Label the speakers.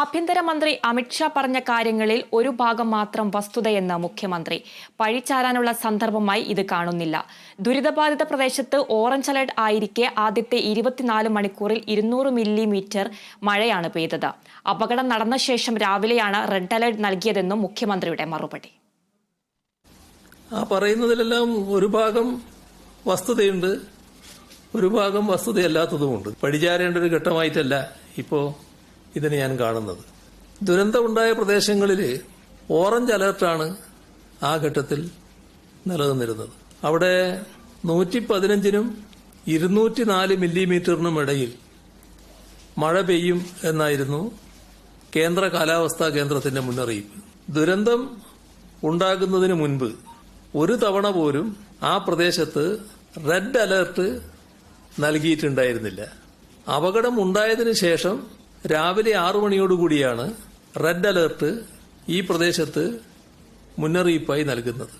Speaker 1: ആഭ്യന്തരമന്ത്രി അമിത്ഷാ പറഞ്ഞ കാര്യങ്ങളിൽ ഒരു ഭാഗം മാത്രം വസ്തുതയെന്ന് മുഖ്യമന്ത്രി. പഴിച്ചാരാനുള്ള സന്ദർഭമായി ഇത് കാണുന്നില്ല. ദുരിതബാധിത പ്രദേശത്ത് ഓറഞ്ച് അലർട്ട് ആയിരിക്കെ ആദ്യത്തെ ഇരുപത്തിനാല് മണിക്കൂറിൽ ഇരുന്നൂറ് മില്ലിമീറ്റർ മഴയാണ് പെയ്തത്. അപകടം നടന്ന ശേഷം രാവിലെയാണ് റെഡ് അലർട്ട് നൽകിയതെന്നും മുഖ്യമന്ത്രിയുടെ മറുപടി.
Speaker 2: ആ പറയുന്നതിലെല്ലാം ഒരു ഭാഗം വസ്തുതയുണ്ട് ഒരു ഭാഗം വസ്തുതയല്ലാത്തതുമുണ്ട്. പടിചാരേണ്ട ഒരു ഘട്ടമായിട്ടല്ല ഇപ്പോ ഇതിനെ ഞാൻ കാണുന്നത്. ദുരന്തമുണ്ടായ പ്രദേശങ്ങളിൽ ഓറഞ്ച് അലർട്ടാണ് ആ ഘട്ടത്തിൽ നിലനിന്നിരുന്നത്. അവിടെ നൂറ്റി പതിനഞ്ചിനും ഇരുന്നൂറ്റി നാല് മില്ലിമീറ്ററിനും ഇടയിൽ മഴ പെയ്യും എന്നായിരുന്നു കേന്ദ്ര കാലാവസ്ഥാ കേന്ദ്രത്തിന്റെ മുന്നറിയിപ്പ്. ദുരന്തം ഉണ്ടാകുന്നതിന് മുൻപ് ഒരു തവണ പോലും ആ പ്രദേശത്ത് റെഡ് അലർട്ട് നൽകിയിട്ടുണ്ടായിരുന്നില്ല. അപകടം ഉണ്ടായതിനു ശേഷം രാവിലെ ആറു മണിയോടുകൂടിയാണ് റെഡ് അലർട്ട് ഈ പ്രദേശത്ത് മുന്നറിയിപ്പായി നൽകുന്നത്.